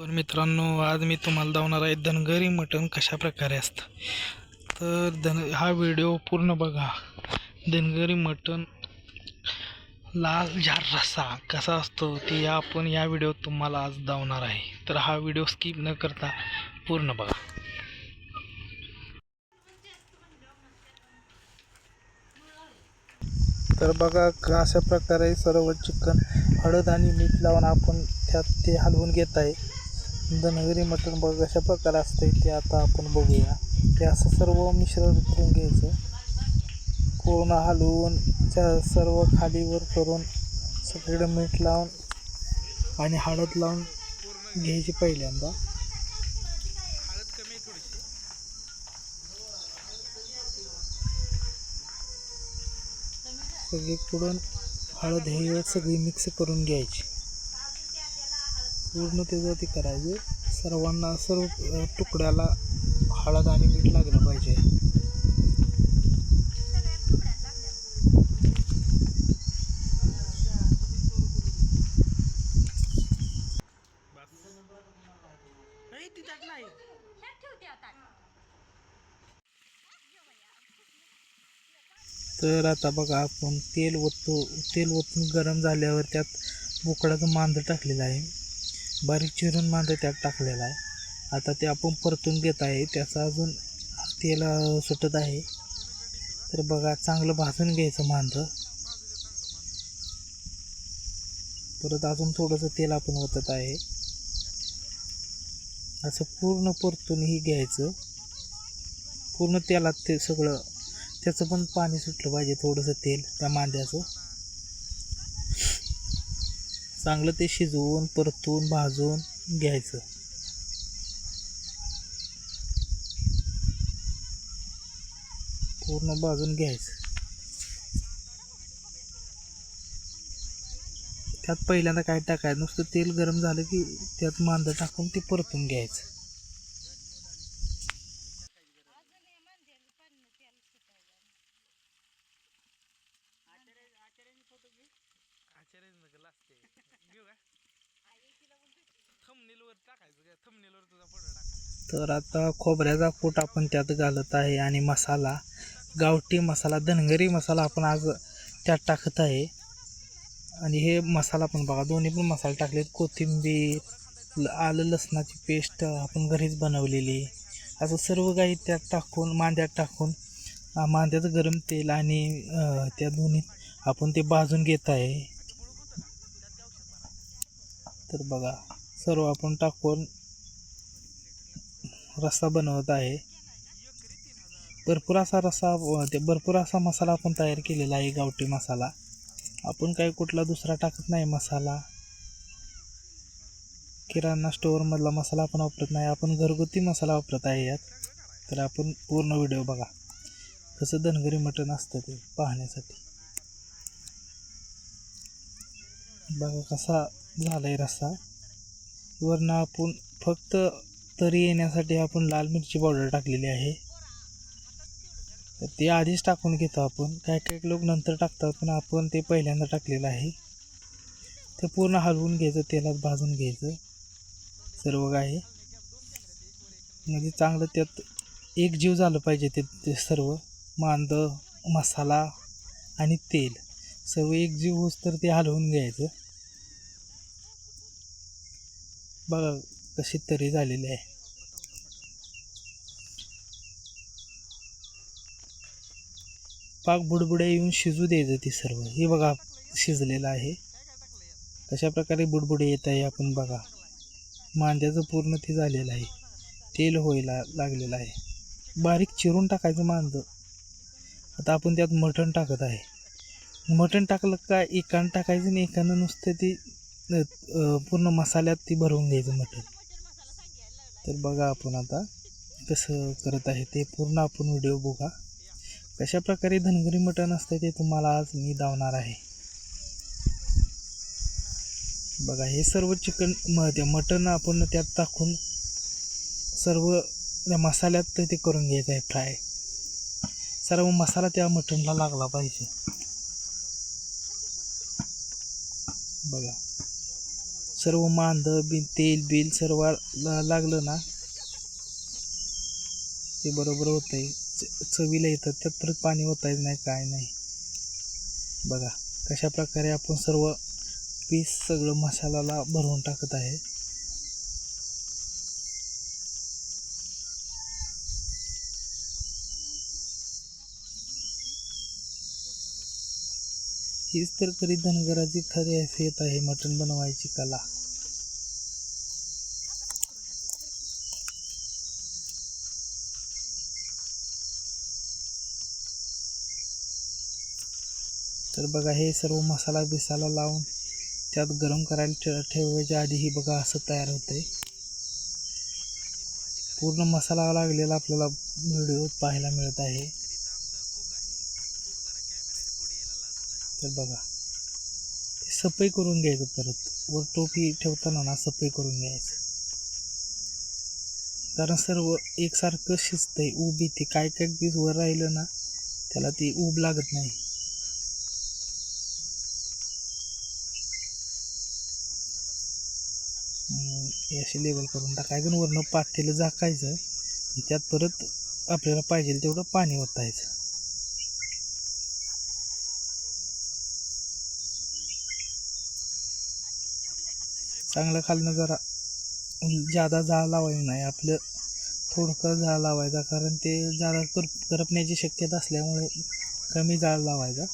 तर मित्रांनो आज मी तुम्हाला दावणार आहे धनगरी मटण कशा प्रकारे असतं. तर धन हा व्हिडिओ पूर्ण बघा. धनगरी मटण लाल झार रस्सा कसा असतो ते आपण या व्हिडिओत तुम्हाला आज दावणार आहे. तर हा व्हिडिओ स्किप न करता पूर्ण बघा. तर बघा अशा प्रकारे सर्व चिकन हळद आणि मीठ लावून आपण त्यात ते हलवून घेत आहे. धनगरी मटण बघ कशा प्रकारे असते ते आता आपण बघूया. ते असं सर्व मिश्रण करून घ्यायचं. पूर्ण हलवून त्या सर्व खालीवर करून सगळीकडे मीठ लावून आणि हळद लावून घ्यायची पहिल्यांदा. सगळीकडून हळद हे सगळी मिक्स करून घ्यायची. पूर्ण त्याचं ते करायचं. सर्वांना सर्व तुकड्याला हळद आणि मीठ लागलं पाहिजे. तर आता बघा आपण तेल ओतू तेल ओतून गरम झाल्यावर त्यात बोकडाचं मांजर टाकलेलं आहे. बारीक चिरून मांद त्यात टाकलेला आहे. आता ते आपण परतून घेत आहे. त्याचं अजून तेल सुटत आहे. तर बघा चांगलं भाजून घ्यायचं मांद परत अजून थोडंसं तेल आपण ओतत आहे. असं पूर्ण परतूनही घ्यायचं. पूर्ण तेलात ते सगळं त्याचं पण पाणी सुटलं पाहिजे थोडंसं तेल त्या मांद्याचं चांगलं ते शिजवून परतून भाजून घ्यायचं. पूर्ण भाजून घ्यायचं. त्यात पहिल्यांदा काय टाकायचं? नुसतं तेल गरम झालं की त्यात मांदा टाकून ते परतून घ्यायचं. तर आता खोबऱ्याचा कूट आपण त्यात घालत आहे आणि मसाला गावठी मसाला धनगरी मसाला आपण आज त्यात टाकत आहे. आणि हे मसाला पण बघा दोन्ही पण मसाले टाकलेत. कोथिंबीर आलं लसणाची पेस्ट आपण घरीच बनवलेली. असं सर्व काही त्यात टाकून मांद्यात टाकून मांद्याचं गरम तेल आणि त्या दोन्ही आपण ते भाजून घेत आहे. तर बघा सर्व आपण टाकून रस्सा बनवत आहे. भरपूर असा रस्सा ते भरपूर असा मसाला आपण तयार केलेला आहे गावठी मसाला. आपण काही कुठला दुसरा टाकत नाही मसाला. किराणा स्टोअरमधला मसाला आपण वापरत नाही. आपण घरगुती मसाला वापरत आहे यात. तर आपण पूर्ण व्हिडिओ बघा. कसं धनगरी मटण असतं ते पाहण्यासाठी. बघा कसा झाला आहे रस्सा वरनं आपण फक्त तरी येण्यासाठी आपण लाल मिरची पावडर टाकलेली आहे. तर ते आधीच टाकून घेतो आपण. काही काही लोक नंतर टाकतात पण आपण ते पहिल्यांदा टाकलेलं आहे. ते पूर्ण हलवून घ्यायचं तेलात भाजून घ्यायचं. सर्व काही. म्हणजे चांगलं त्यात एक जीव झालं पाहिजे ते ते सर्व. मांद मसाला आणि तेल. सर्व एक जीव होस तर ते हलवून घ्यायचं. बघा कशी तरी झालेली आहे. पाक बुडबुड्या येऊन शिजू द्यायचं ते सर्व. हे बघा शिजलेलं आहे. कशा प्रकारे बुडबुडे येत आहे आपण बघा. मांद्याचं पूर्ण ते झालेलं आहे. तेल होयला लागलेलं आहे. बारीक चिरून टाकायचं मांद आता आपण त्यात मटण टाकत आहे. मटण टाकलं का एकानं टाकायचं आणि एकानं नुसतं ते पूर्ण मसाल्यात ती भरवून घ्यायचं मटण. तर बघा आपण आता कसं करत आहे ते पूर्ण आपण व्हिडिओ बघा. कशा प्रकारे धनगरी मटण असतं ते तुम्हाला आज मी दावणार आहे. बघा हे सर्व चिकन म ते मटण आपण त्यात टाकून सर्व त्या मसाल्यात ते करून घ्यायचं आहे फ्राय. सर्व मसाला त्या मटणला लागला पाहिजे. बघा. सर्व मांद बिन तेल बिल सर्व लागलं ना? ते बरोबर होतंय. च- चवीला येतं त्यात परत पाणी होतायच नाही काय नाही. बघा कशा प्रकारे आपण सर्व पीस सगळं मसाल्याला भरवून टाकत आहे. हीच तर खरी धनगराची खरी हैफियत आहे मटण बनवायची कला. तर बघा हे सर्व मसाला बिसाला लावून त्यात गरम करायला ठेवायच्या आधी ही बघा असं तयार होतंय. पूर्ण मसाला लागलेला आपल्याला व्हिडिओ पाहायला मिळत आहे. तर बघा ते सफाई करून घ्यायचं परत. वर टोपी ठेवताना ना सफाई करून घ्यायचं. कारण सर्व एकसारखं शिजतंय ऊब येते काय काय दिवस वर राहिलं ना त्याला ती ऊब लागत नाही. अशी लेवल करून टाकायचं वरनं पातेलं झाकायचं त्यात परत आपल्याला पाहिजे तेवढं पाणी ओतायचं. चांगलं खालनं जरा जादा जाळ लावायचं नाही आपलं थोडकं जाळ लावायचा कारण ते जादा कर करपण्याची शक्यता असल्यामुळे कमी जाळ लावायचा.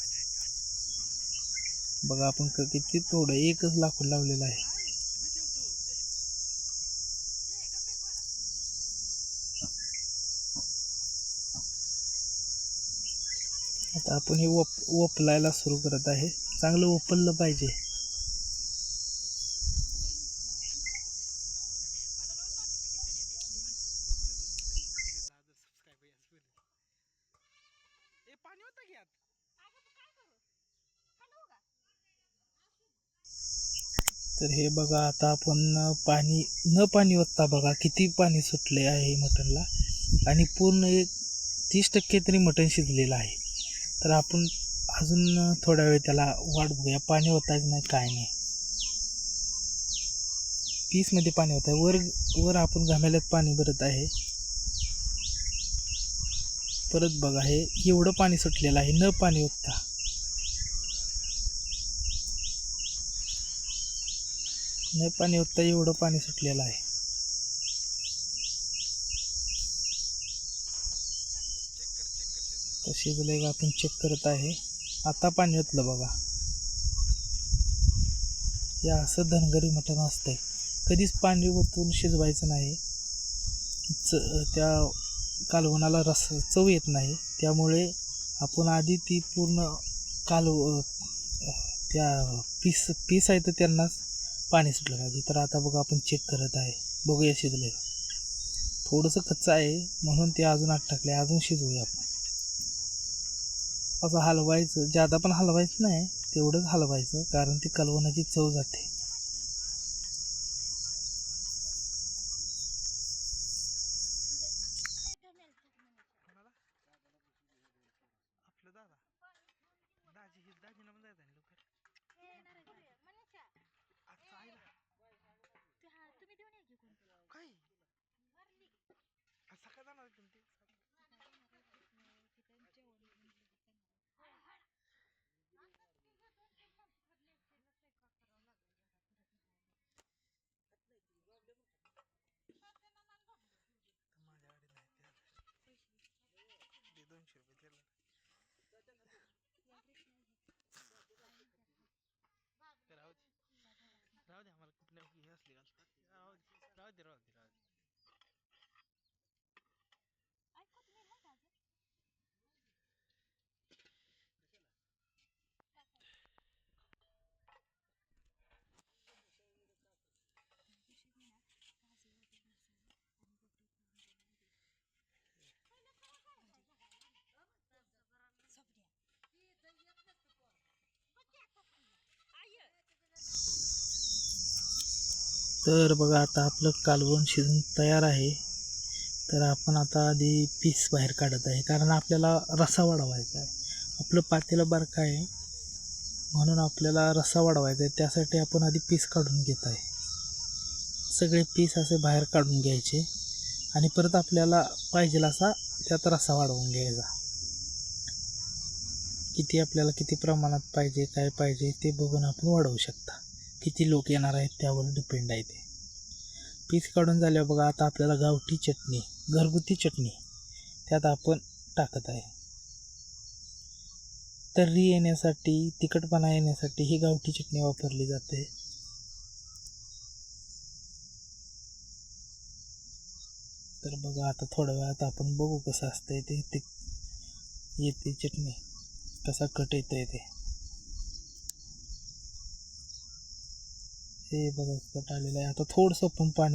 बघा आपण क- किती थोडं एकच लाकूड लावलेलं आहे. आता आपण हे वप वपलायला सुरू करत आहे. चांगलं वपललं पाहिजे. तर हे बघा आता आपण पाणी न पाणी ओतता बघा किती पाणी सुटले आहे मटनला. आणि पूर्ण एक तीस टक्के तरी मटण शिजलेलं आहे. तर आपण अजून थोडा वेळ त्याला वाट बघूया. पाणी होताच नाही काय नाही. पीसमध्ये पाणी होत आहे. वर वर आपण घामेल्यात पाणी भरत आहे. परत बघा हे एवढं पाणी सुटलेलं आहे. न पाणी ओतता न पाणी ओतता एवढं पाणी सुटलेलं आहे. तर शिजलंय का आपण चेक करत आहे. आता पाणी ओतलं बघा. या असं धनगरी मटण असतंय. कधीच पाणी ओतून शिजवायचं नाही. च त्या कालवणाला रस चव येत नाही. त्यामुळे आपण आधी ती पूर्ण कालव त्या पीस पीस आहे तर त्यांनाच पाणी सुटलं पाहिजे. तर आता बघा आपण चेक करत आहे. बघूया शिजले थोडंसं कच्चं आहे म्हणून ते अजून आत टाकले. अजून शिजवूया आपण. असं हलवायचं जादा पण हलवायचं नाही तेवढंच हलवायचं कारण ती कलवणाची चव जाते आपलं दादा दाजी हे दाजीना पण जायचं काय सकाळ जाणार तुम्ही माझ्याकडे नाही ते दोनशे रुपये त्याला राहू दे राहू दे आम्हाला कुठल्या हे असले घालतात. राहू दे राहू दे. तर बघा आता आपलं कालवण शिजून तयार आहे. तर आपण आता आधी पीस बाहेर काढत आहे कारण आपल्याला रसा वाढवायचा आहे. आपलं पातेलं बारकं आहे म्हणून आपल्याला रसा वाढवायचा आहे. त्यासाठी आपण आधी पीस काढून घेत आहे. सगळे पीस असे बाहेर काढून घ्यायचे आणि परत आपल्याला पाहिजेल असा त्यात रसा वाढवून घ्यायचा. किती आपल्याला किती प्रमाणात पाहिजे काय पाहिजे ते बघून आपण वाढवू शकता. किती लोक येणार आहेत त्यावर डिपेंड आहे ते. पीस काढून झाल्यावर बघा आता आपल्याला गावठी चटणी घरगुती चटणी त्यात आपण टाकत आहे. तर्री येण्यासाठी तिखटपणा येण्यासाठी ही गावठी चटणी वापरली जाते. तर बघा आता थोड्या वेळात आपण बघू कसं असतंय ते येते चटणी कसा कट येतोय ते. हे बघा कट आलेलं आहे. आता थोडंसं पण पाणी